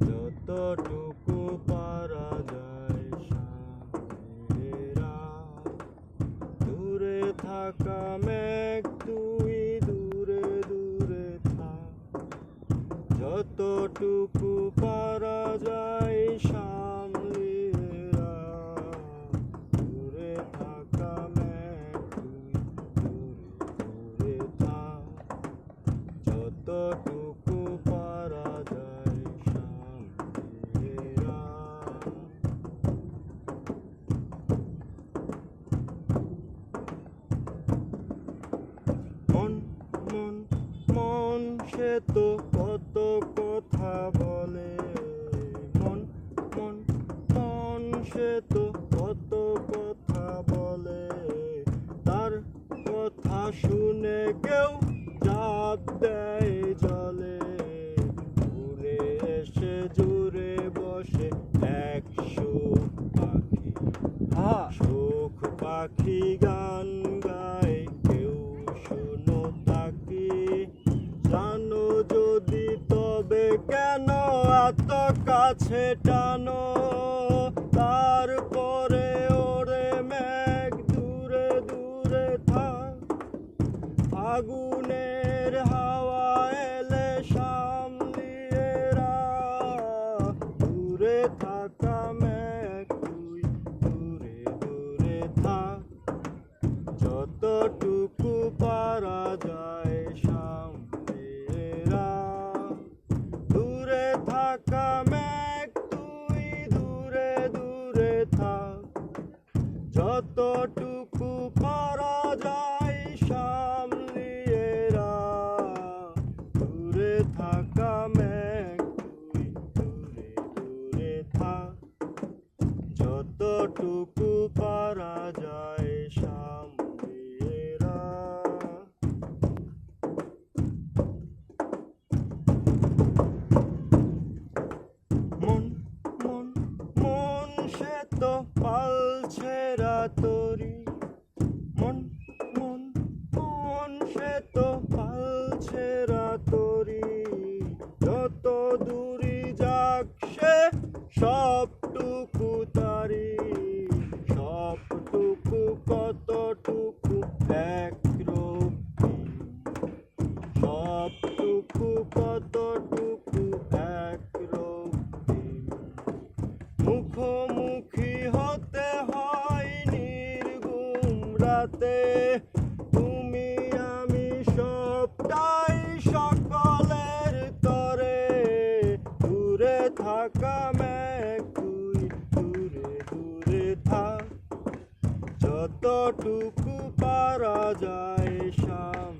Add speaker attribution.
Speaker 1: যতটুকু পারা যায় দূরে থাকা তুই দূরে দূরে যতটুকু পারা যায় সামলিরা যতটুকু পারা যায় মন মন মন, সে তো কত কথা বলে। মন মন মন, সে তো কত কথা বলে। তার কথা শুনে কেউ চাপ দেয় পাখি গান গায়, কেউ শোনো তাকি। জানো যদি তবে কেন এত কাছে টানো? তারপরে ওরে মেঘ দূরে দূরে থাক। আগুনের হাওয়া এলে সামলিয়ে দূরে থাকা। যতটুকু পারা যায় সামলিয়ে। দূরে থাকা মেঘ তুই দূরে দূরে থাক যতটুকু পারা পালছেরা মন মন মন সে তো পালছে রাতরি। যত দূরি যাক সে সবটুকু নির্গুম রাতে তুমি আমি সবটাই সকলের তরে। দূরে থাকা তুই দূরে দূরে থাক। যতটুকু পারা যায় সাম